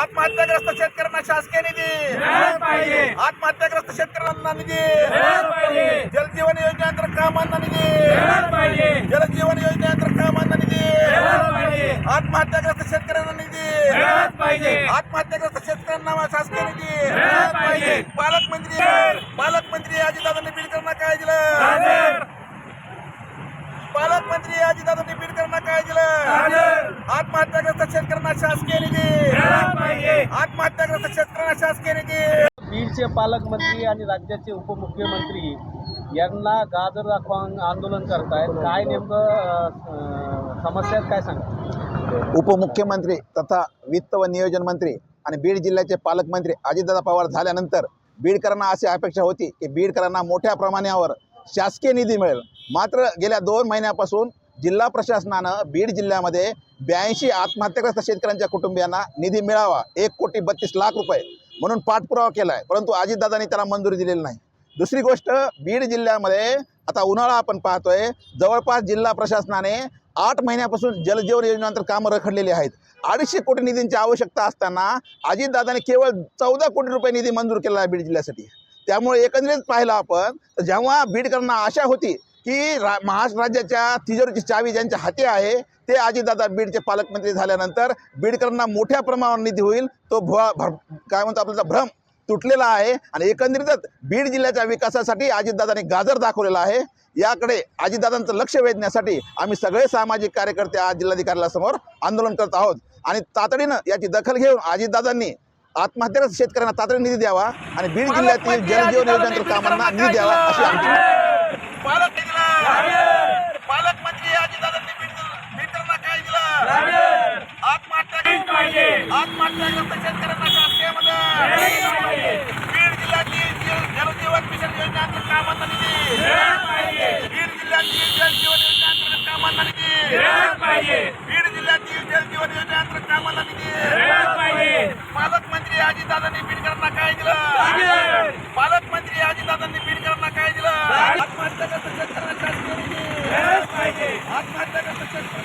आत्महत्याग्रस्त शेतकऱ्यांना शासकीय निधी. आत्महत्याग्रस्त शेतकऱ्यांना निधी. जलजीवन योजनेअंतर्गत कामांना निधी. जलजीवन योजनेअंतर्गत कामांना निधी. आत्महत्याग्रस्त शेतकऱ्यांना निधी. आत्महत्याग्रस्त शेतकऱ्यांना शासकीय निधी. पालकमंत्री पालकमंत्री अजितदादांनी बीडकरांना काय दिलं? पालकमंत्री अजितदादांनी बीडकरांना काय दिलं? आत्महत्याग्रस्त शेतकऱ्यांना शासकीय निधी. पाहिजे आत्महत्याग्रस्त शेतकऱ्यांना शासकीय निधी बीडचे पालकमंत्री आणि राज्याचे उपमुख्यमंत्री यांना गाजर दाखवा आंदोलन करतायत. काय नेमकं समस्या आहेत काय सांगा? उपमुख्यमंत्री तथा वित्त व नियोजन मंत्री आणि बीड जिल्ह्याचे पालकमंत्री अजितदादा पवार झाल्यानंतर बीडकरांना अशी अपेक्षा होती की बीडकरांना मोठ्या प्रमाणावर शासकीय निधी मिळेल. मात्र गेल्या दोन महिन्यापासून जिल्हा प्रशासनानं बीड जिल्ह्यामध्ये ब्याऐंशी आत्महत्याग्रस्त शेतकऱ्यांच्या कुटुंबियांना निधी मिळावा. एक कोटी बत्तीस लाख रुपये म्हणून पाठपुरावा केला आहे परंतु अजितदादांनी त्याला मंजुरी दिलेली नाही. दुसरी गोष्ट बीड जिल्ह्यामध्ये आता उन्हाळा आपण पाहतोय. जवळपास जिल्हा प्रशासनाने आठ महिन्यापासून जलजीवन योजनेनंतर कामं रखडलेली आहेत. अडीचशे कोटी निधींची आवश्यकता असताना अजितदादाने केवळ चौदा कोटी रुपये निधी मंजूर केला आहे बीड जिल्ह्यासाठी. त्यामुळे एकंदरीत पाहिलं आपण तर जेव्हा बीडकरांना आशा होती की रा महाराष्ट्र राज्याच्या तिजोरीची चावी ज्यांच्या हाती आहे ते अजितदादा बीडचे पालकमंत्री झाल्यानंतर बीडकरांना मोठ्या प्रमाणावर निधी होईल. तो भुवा भर काय म्हणतो आपल्याचा भ्रम तुटलेला आहे. आणि एकंदरीतच बीड जिल्ह्याच्या विकासासाठी अजितदादांनी गाजर दाखवलेला आहे. याकडे अजितदादांचं लक्ष वेधण्यासाठी आम्ही सगळे सामाजिक कार्यकर्ते आज जिल्हाधिकाऱ्यासमोर आंदोलन करत आहोत. आणि तातडीनं याची दखल घेऊन अजितदादांनी आत्महत्याग्रस्त शेतकऱ्यांना तातडीने निधी द्यावा आणि बीड जिल्ह्यातील जलजीवन योजनेतील कामांना निधी द्यावा अशी आमची पालकमंत्री अजितदादांनी बीडकरांना काय दिलं? आत्महत्या पाहिजे. आत्महत्याग्रस्त शेतकऱ्यांना शासकीय मदत बीड जिल्ह्यातील जल- जलजीवन मिशन योजनेअंतर्गत कामांना निधी. बीड जिल्ह्यातील जलजीवन योजनेअंतर्गत कामांना निधी. আত্মহত্যা করতে চেষ্টা